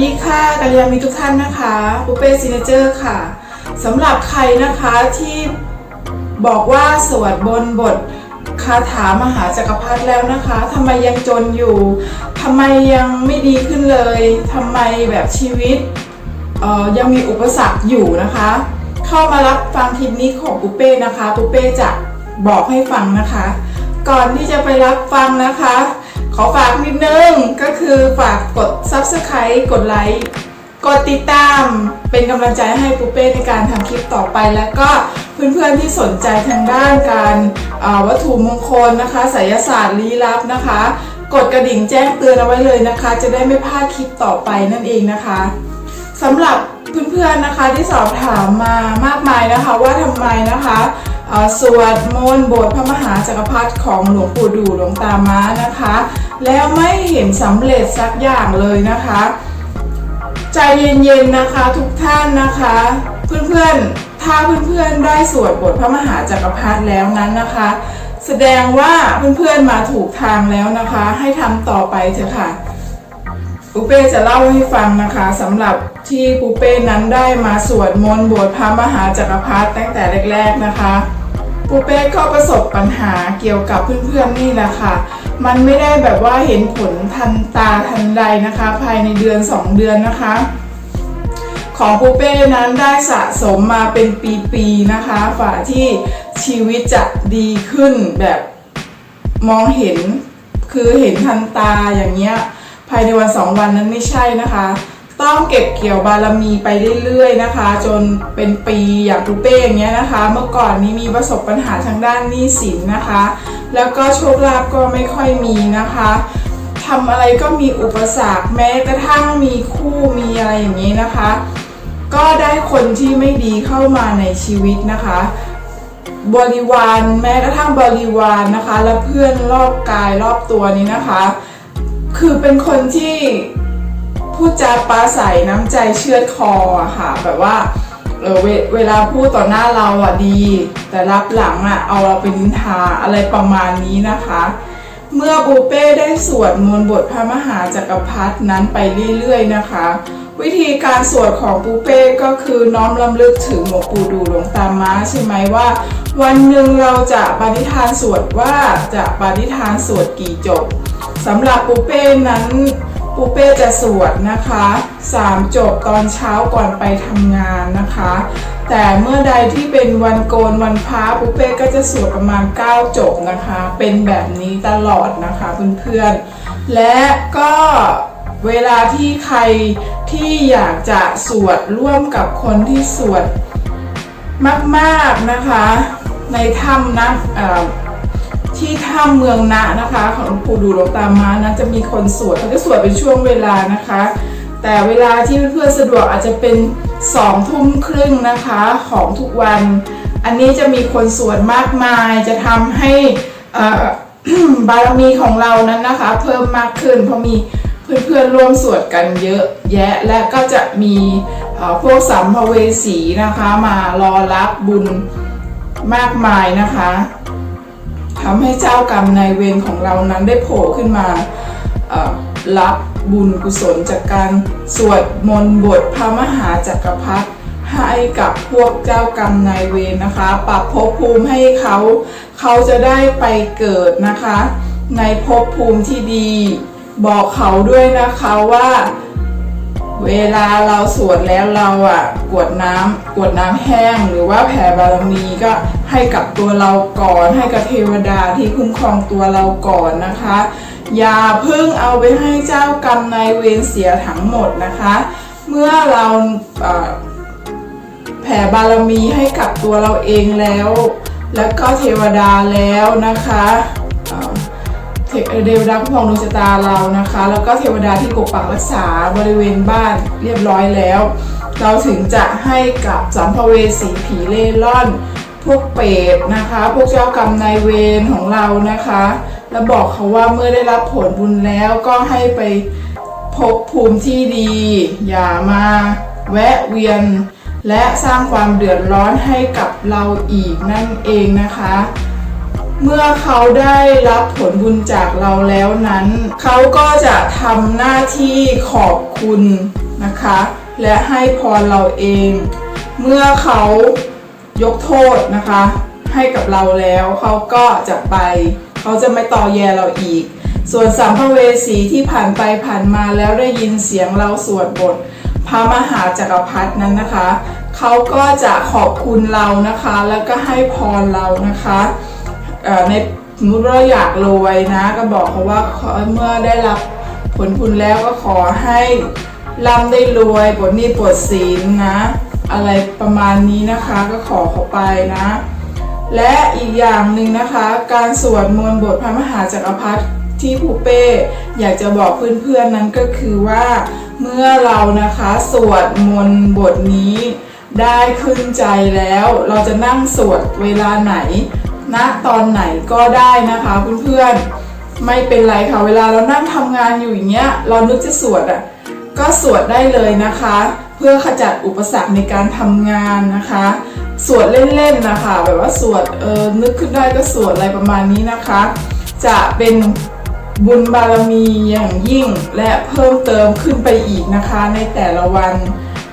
ดีค่ะกัลยาณมิตรทุกท่านนะคะปุเป้ซิเนเจอร์ค่ะสำหรับใครนะคะที่บอกว่าสวดบนบทคาถามหาจักรพรรดิแล้วนะคะทำไมยังจนอยู่ทำไมยังไม่ดีขึ้นเลยทำไมแบบชีวิตยังมีอุปสรรคอยู่นะคะ เข้ามารับฟังคลิปนี้ของปุเป้นะคะปุเป้จะบอกให้ฟังนะคะ ก่อนที่จะไปรับฟังนะคะ ขอฝากนิดนึงก็คือฝากกด Subscribe กดไลค์กดติดตามเป็นกำลังใจให้ปุเป้ในการทำคลิปต่อไป แล้วก็เพื่อนๆที่สนใจทางด้านการวัตถุมงคลนะคะไสยศาสตร์ลี้ลับนะคะ กดกระดิ่งแจ้งเตือนเอาไว้เลยนะคะ จะได้ไม่พลาดคลิปต่อไปนั่นเองนะคะสำหรับเพื่อนๆนะคะที่สอบถามมามากมายนะคะว่าทำไมนะคะ สวดมนต์บทพระมหาจักรพรรดิของหลวงปู่ดูหลวงตาม้านะคะ แล้วไม่เห็นสำเร็จสักอย่างเลยนะคะ ใจเย็นๆนะคะทุกท่านนะคะ เพื่อนๆถ้าเพื่อนๆได้สวดบทพระมหาจักรพรรดิแล้วนั้นนะคะ แสดงว่าเพื่อนๆมาถูกทางแล้วนะคะ ให้ทำต่อไปเถอะค่ะปูเป้จะเล่าให้ฟังนะคะสำหรับที่ปูเป้นั้นได้มาสวดมนต์บทพระมหาจักรพรรดิตั้งแต่แรก ๆนะคะ ปูเป้ก็ประสบปัญหาเกี่ยวกับเพื่อนๆนี่แหละค่ะมันไม่ได้แบบว่าเห็นผลทันตาทันใดนะคะ ภายในเดือน 2 เดือนนะคะ ของปูเป้นั้นได้สะสมมาเป็นปีๆนะคะฝ่าที่ชีวิตจะดีขึ้นแบบมองเห็นคือเห็นทันตาอย่างเงี้ยภายในวันสองวันนั้นไม่ใช่นะคะ ต้องเก็บเกี่ยวบารมีไปเรื่อยๆนะคะ จนเป็นปีอย่างปูเป้อย่างเงี้ยนะคะ เมื่อก่อนนี้มีประสบปัญหาทางด้านหนี้สินนะคะ แล้วก็โชคลาภก็ไม่ค่อยมีนะคะทำอะไรก็มีอุปสรรคแม้กระทั่งมีคู่มีอะไรอย่างนี้นะคะ ก็ได้คนที่ไม่ดีเข้ามาในชีวิตนะคะ บริวารแม้กระทั่งบริวารนะคะ และเพื่อนรอบกายรอบตัวนี้นะคะ คือเป็นคนที่ พูดจาปราศัยน้ำใจเชือดคออะค่ะ แบบว่าเออเวเวลาพูดต่อหน้าเราอะดี แต่รับหลังอะเอาเราไปนินทาอะไรประมาณนี้นะคะ เมื่อบูเป้ได้สวดมนต์บทพระมหาจักรพรรดินั้นไปเรื่อยๆนะคะ วิธีการสวดของปูเป้ก็คือน้อมลำลึกถึงหลวงปู่ดูหลวงตาม้าใช่ไหมว่า วันหนึ่งเราจะปฏิทานสวดว่าจะปฏิทานสวดกี่จบสำหรับปูเป้นั้น ปูเป้จะสวดนะคะ3จบตอนเช้าก่อนไปทำงานนะคะ แต่เมื่อใดที่เป็นวันโกนวันพระปูเป้ก็จะสวดประมาณ 9 จบนะคะ เป็นแบบนี้ตลอดนะคะเพื่อนๆ และก็เวลาที่ใครที่อยากจะสวดร่วมกับคนที่สวดมากๆนะคะ ในถ้ำนะเอ่อ ที่ถ้ำเมืองนะนะคะ ของหลวงปู่ดูหลวงตามานะจะมีคนสวดเขาจะสวดเป็นช่วงเวลานะคะ แต่เวลาที่เพื่อนๆสะดวกอาจจะเป็นสองทุ่มครึ่งนะคะของทุกวัน อันนี้จะมีคนสวดมากมายจะทำให้บารมีของเรานั้นนะคะ เพิ่มมากขึ้นเพราะมีเพื่อนๆร่วมสวดกันเยอะแยะและก็จะมีพวกสัมภเวสีนะคะมารอรับบุญมากมายนะคะ ทำให้เจ้ากรรมนายเวรของเรานั้นได้โผล่ขึ้นมารับบุญกุศลจากการสวดมนต์บทพระมหาจักรพรรดิให้กับพวกเจ้ากรรมนายเวรนะคะ ปรับภพภูมิให้เขาเขาจะได้ไปเกิดนะคะ ในภพภูมิที่ดี บอกเขาด้วยนะคะว่า เวลาเราสวดแล้วเราอะกวดน้ำกวดน้ำแห้ง หรือว่าแผ่บารมีก็ให้กับตัวเราก่อน ให้กับเทวดาที่คุ้มครองตัวเราก่อนนะคะ อย่าเพิ่งเอาไปให้เจ้ากรรมนายเวรเสียทั้งหมดนะคะ เมื่อเราแผ่บารมีให้กับตัวเราเองแล้ว แล้วก็เทวดาแล้วนะคะ เทวดาคุ้มครองดวงชะตาเรานะคะ แล้วก็เทวดาที่ปกปักรักษาบริเวณบ้านเรียบร้อยแล้ว เราถึงจะให้กับสัมภเวสีผีเล่ร่อน พวกเปรตนะคะ พวกเจ้ากรรมนายเวรของเรานะคะ แล้วบอกเขาว่าเมื่อได้รับผลบุญแล้วก็ให้ไปพบภูมิที่ดี อย่ามาแวะเวียน และสร้างความเดือดร้อนให้กับเราอีกนั่นเองนะคะ เมื่อเขาได้รับผลบุญจากเราแล้วนั้น เขาก็จะทำหน้าที่ขอบคุณนะคะ และให้พรเราเอง เมื่อเขายกโทษนะคะ ให้กับเราแล้วเขาก็จะไป เขาจะไม่ต่อแยเราอีก ส่วนสัมภเวสีที่ผ่านไปผ่านมาแล้วได้ยินเสียงเราสวดบท พระมหาจักรพรรดินั้นนะคะ เขาก็จะขอบคุณเรานะคะ แล้วก็ให้พรเรานะคะ ในสมมติว่าเราอยากรวยนะ ก็บอกเขาว่าเมื่อได้รับผลบุญแล้วก็ขอให้ร่ำได้รวยปลดหนี้ปลดสินนะ อะไรประมาณนี้นะคะก็ขอเขาไปนะ และอีกอย่างหนึ่งนะคะ การสวดมนต์บทพระมหาจักรพรรดิที่ผูเป้อยากจะบอกเพื่อนๆนั้นก็คือว่าเมื่อเรานะคะสวดมนต์บทนี้ได้ขึ้นใจแล้ว เราจะนั่งสวดเวลาไหน ณตอนไหนก็ได้นะคะเพื่อนๆไม่เป็นไรค่ะ เวลาเรานั่งทำงานอยู่อย่างเงี้ย เรานึกจะสวดอะก็สวดได้เลยนะคะ เพื่อขจัดอุปสรรคในการทำงานนะคะ สวดเล่นๆนะคะ แบบว่าสวดเออนึกขึ้นได้ก็สวดอะไรประมาณนี้นะคะ จะเป็นบุญบารมีอย่างยิ่งและเพิ่มเติมขึ้นไปอีกนะคะในแต่ละวัน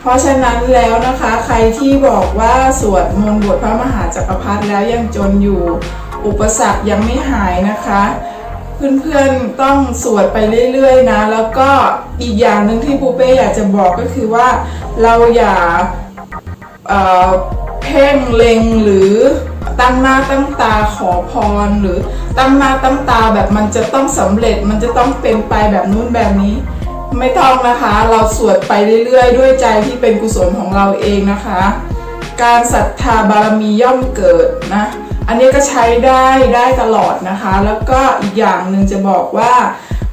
เพราะฉะนั้นแล้วนะคะใครที่บอกว่าสวดมนต์บทพระมหาจักรพรรดิแล้วยังจนอยู่อุปสรรคยังไม่หายนะคะ เพื่อนๆต้องสวดไปเรื่อยๆนะ แล้วก็อีกอย่างหนึ่งที่ปูเป้อยากจะบอกก็คือว่าเราอย่าเเพ่งเล็งหรือตั้งหน้าตั้งตาขอพรหรือตั้งหน้าตั้งตาแบบมันจะต้องสำเร็จมันจะต้องเป็นไปแบบนู้นแบบนี้ ไม่ต้องนะคะ เราสวดไปเรื่อยๆ ด้วยใจที่เป็นกุศลของเราเองนะคะ การศรัทธาบารมีย่อมเกิดนะอันนี้ก็ใช้ได้ได้ตลอดนะคะ แล้วก็อีกอย่างหนึ่งจะบอกว่า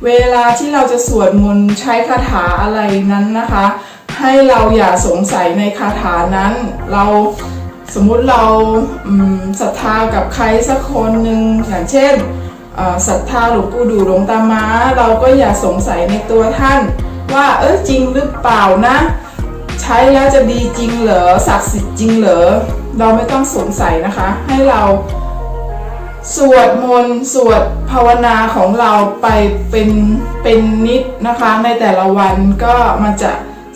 เวลาที่เราจะสวดมนต์ใช้คาถาอะไรนั้นนะคะ ให้เราอย่าสงสัยในคาถานั้น เราสมมุติเราศรัทธากับใครสักคนหนึ่งอย่างเช่น ศรัทธาหลวงปู่ดูหลวงตามาเราก็อย่าสงสัยในตัวท่าน ว่าเออจริงหรือเปล่านะ ใช้แล้วจะดีจริงเหรอศักดิ์สิทธิ์จริงเหรอเราไม่ต้องสงสัยนะคะ ให้เราสวดมนต์สวดภาวนาของเราไปเป็นเป็นนิดนะคะ ในแต่ละวันก็มันจะ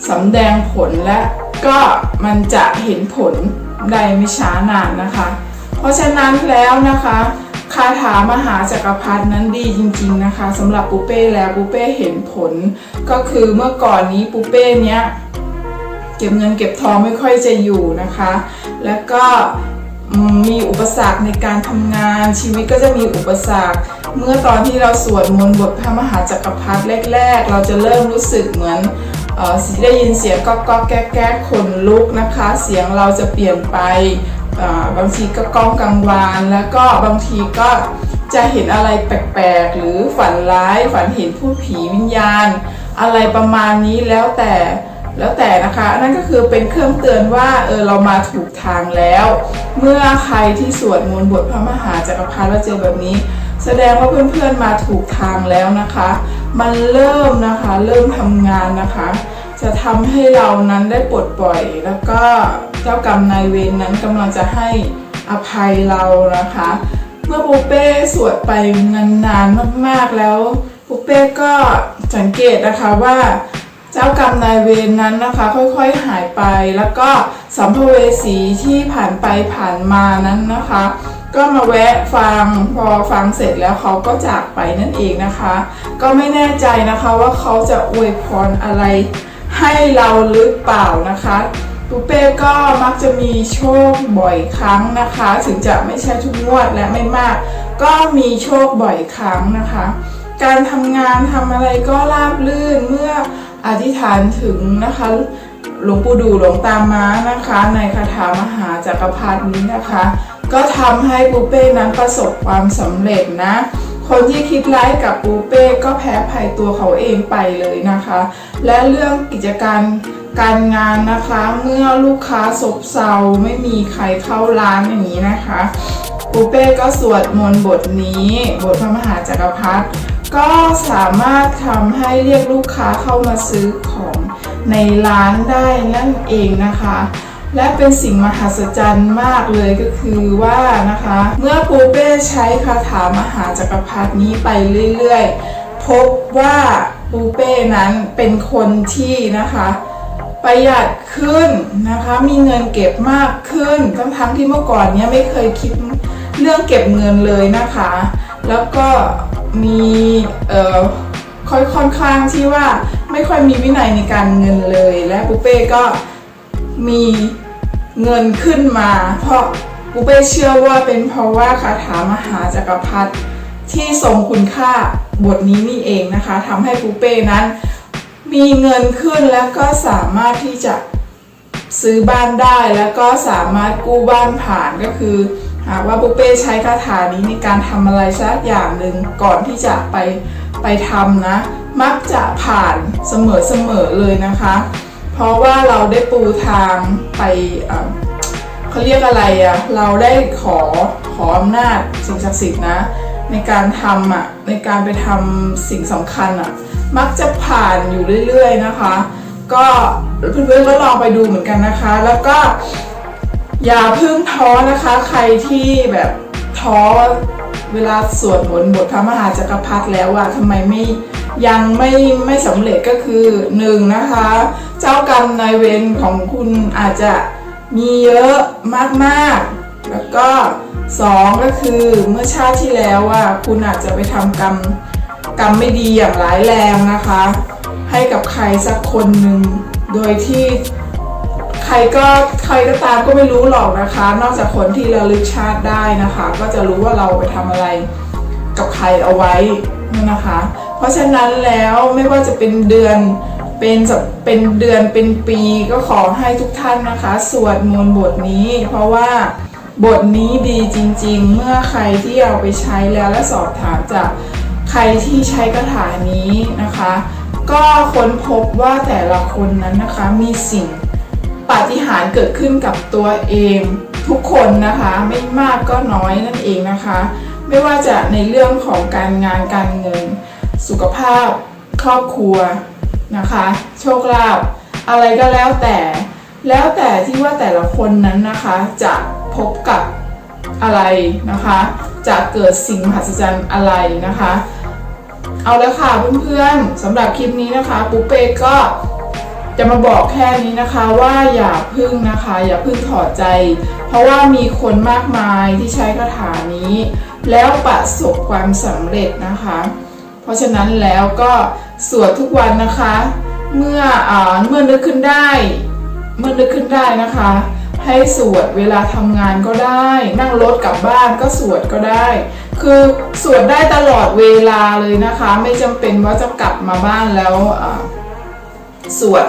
สำแดงผลและก็มันจะเห็นผลได้ไม่ช้านานนะคะ เพราะฉะนั้นแล้วนะคะาถามหาจักรพรรดินั้นดีจริงๆนะคะสำหรับปูเป้แล้วปูเป้เห็นผล ก็คือเมื่อก่อนนี้ปูเป้เนี้ยเก็บเงินเก็บทองไม่ค่อยจะอยู่นะคะ แล้วก็มีอุปสรรคในการทำงานชีวิตก็จะมีอุปสรรค เมื่อตอนที่เราสวดมนต์บทพระมหาจักรพรรดิแรก ๆ เราจะเริ่มรู้สึกเหมือนได้ยินเสียงก๊อกก๊อกแก๊กแก๊กขนลุกนะคะ เสียงเราจะเปลี่ยนไป บางทีก็ก้องกังวานแล้วก็บางทีก็จะเห็นอะไรแปลกๆ หรือฝันร้ายฝันเห็นผู้ผีวิญญาณ อะไรประมาณนี้แล้วแต่แล้วแต่นะคะอันนั่นก็คือเป็นเครื่องเตือนว่าเออเรามาถูกทางแล้ว เมื่อใครที่สวดมนต์บทพระมหาจักรพรรดิแล้วเจอแบบนี้ แสดงว่าเพื่อนๆมาถูกทางแล้วนะคะ มันเริ่มนะคะเริ่มทำงานนะคะ จะทำให้เรานั้นได้ปลดปล่อยแล้วก็ เจ้ากรรมนายเวรนั้นกำลังจะให้อภัยเรานะคะ เมื่อปูเป้สวดไปนานๆมากๆแล้วปูเป้ก็สังเกตนะคะว่าเจ้ากรรมนายเวรนั้นนะคะ ค่อยๆหายไปแล้วก็สัมภเวสีที่ผ่านไปผ่านมานั้นนะคะ ก็มาแวะฟังพอฟังเสร็จแล้วเขาก็จากไปนั่นเองนะคะ ก็ไม่แน่ใจนะคะว่าเขาจะอวยพรอะไรให้เราหรือเปล่านะคะ ปูเป้ก็มักจะมีโชคบ่อยครั้งนะคะ ถึงจะไม่ใช่ทุกงวดและไม่มาก ก็มีโชคบ่อยครั้งนะคะ การทำงานทำอะไรก็ราบรื่นเมื่ออธิษฐานถึงนะคะหลวงปู่ดูหลวงตาม้านะคะ ในคาถามหาจักรพรรดินี้นะคะ ก็ทำให้ปูเป้นั้นประสบความสำเร็จนะ คนที่คิดร้ายกับปูเป้ก็แพ้ภัยตัวเขาเองไปเลยนะคะ และเรื่องกิจการ การงานนะคะเมื่อลูกค้าซบเซาไม่มีใครเข้าร้านอย่างนี้นะคะปูเป้ก็สวดมนต์บทนี้บทพระมหาจักรพรรดิก็สามารถทำให้เรียกลูกค้าเข้ามาซื้อของในร้านได้นั่นเองนะคะ และเป็นสิ่งมหัศจรรย์มากเลยก็คือว่านะคะ เมื่อปูเป้ใช้คาถามหาจักรพรรดินี้ไปเรื่อยๆ พบว่าปูเป้นั้นเป็นคนที่นะคะ ประหยัดขึ้นนะคะ มีเงินเก็บมากขึ้น ทั้งทั้งที่เมื่อก่อนเนี้ยไม่เคยคิดเรื่องเก็บเงินเลยนะคะ แล้วก็มีเอ่อค่อยค่อนข้างที่ว่าไม่ค่อยมีวินัยในการเงินเลย และปุเป้ก็มีเงินขึ้นมา เพราะปุเป้เชื่อว่าเป็นเพราะว่าคาถามหาจักรพรรดิที่ทรงคุณค่าบทนี้นี่เองนะคะทำให้ปุเป้นั้น มีเงินขึ้นแล้วก็สามารถที่จะซื้อบ้านได้แล้วก็สามารถกู้บ้านผ่านก็คือ หากว่าปุเป้ใช้คาถานี้ในการทำอะไรสักอย่างหนึ่งก่อนที่จะไปไปทำนะ มักจะผ่านเสมอๆเลยนะคะ เพราะว่าเราได้ปูทางไปเขาเรียกอะไรอะเราได้ขอขออำนาจสิ่งศักดิ์สิทธิ์นะ ในการทำอะในการไปทำสิ่งสำคัญอะ มักจะผ่านอยู่เรื่อยๆนะคะ ก็เพื่อนๆก็ลองไปดูเหมือนกันนะคะ แล้วก็อย่าเพึ่งท้อนะคะ ใครที่แบบท้อเวลาสวดมนต์บทพระมหาจักรพรรดิแล้วอะทำไมไม่ยังไม่ไม่สำเร็จก็คือหนึ่งนะคะ เจ้ากรรมนายเวรของคุณอาจจะมีเยอะมากๆ แล้วก็สองก็คือเมื่อชาติที่แล้วอะคุณอาจจะไปทำกรรม กรรมไม่ดีอย่างร้ายแรงนะคะ ให้กับใครสักคนหนึ่งโดยที่ใครก็ใครก็ตามก็ไม่รู้หรอกนะคะ นอกจากคนที่ระลึกชาติได้นะคะ ก็จะรู้ว่าเราไปทำอะไรกับใครเอาไว้นั่นะคะ เพราะฉะนั้นแล้วไม่ว่าจะเป็นเดือนเป็นเป็นเดือนเป็นปีก็ขอให้ทุกท่านนะคะ สวดมนต์บทนี้ เพราะว่าบทนี้ดีจริง ๆ เมื่อใครที่เอาไปใช้แล้วและสอบถามจาก ใครที่ใช้คาถานี้นะคะ ก็ค้นพบว่าแต่ละคนนั้นนะคะมีสิ่งปาฏิหาริย์เกิดขึ้นกับตัวเองทุกคนนะคะไม่มากก็น้อยนั่นเองนะคะ ไม่ว่าจะในเรื่องของการงานการเงิน สุขภาพ ครอบครัวนะคะ โชคลาภอะไรก็แล้วแต่ แล้วแต่ที่ว่าแต่ละคนนั้นนะคะจะพบกับอะไรนะคะ จะเกิดสิ่งมหัศจรรย์อะไรนะคะ เอาแล้วค่ะเพื่อนๆสำหรับคลิปนี้นะคะปุ๊เป้ก็จะมาบอกแค่นี้นะคะว่าอย่าพึ่งนะคะ อย่าพึ่งถอดใจ เพราะว่ามีคนมากมายที่ใช้คาถานี้ แล้วประสบความสำเร็จนะคะ เพราะฉะนั้นแล้วก็สวดทุกวันนะคะ เมื่ออเมื่อนึกขึ้นได้ เมื่อนึกขึ้นได้นะคะ ให้สวดเวลาทำงานก็ได้ นั่งรถกลับบ้านก็สวดก็ได้ คือสวดได้ตลอดเวลาเลยนะคะ ไม่จำเป็นว่าจะกลับมาบ้านแล้วสวด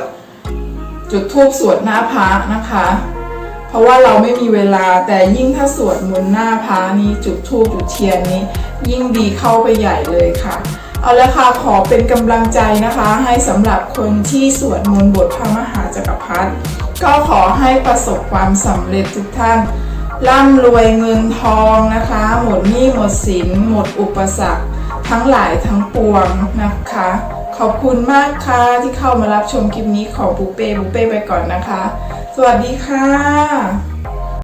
จุดทูบสวดหน้าพระนะคะ เพราะว่าเราไม่มีเวลาแต่ยิ่งถ้าสวดมนต์หน้าพระนี้จุดธูปจุดเทียนนี้ ยิ่งดีเข้าไปใหญ่เลยค่ะ เอาละค่ะขอเป็นกำลังใจนะคะ ให้สำหรับคนที่สวดมนต์บทพระมหาจักรพรรดิก็ขอให้ประสบความสำเร็จทุกท่าน ร่ำรวยเงินทองนะคะ หมดหนี้หมดสิน หมดอุปสรรค ทั้งหลายทั้งปวงนะคะ ขอบคุณมากค่ะที่เข้ามารับชมคลิปนี้ของปูเป้ปูเป้ไปก่อนนะคะ สวัสดีค่ะ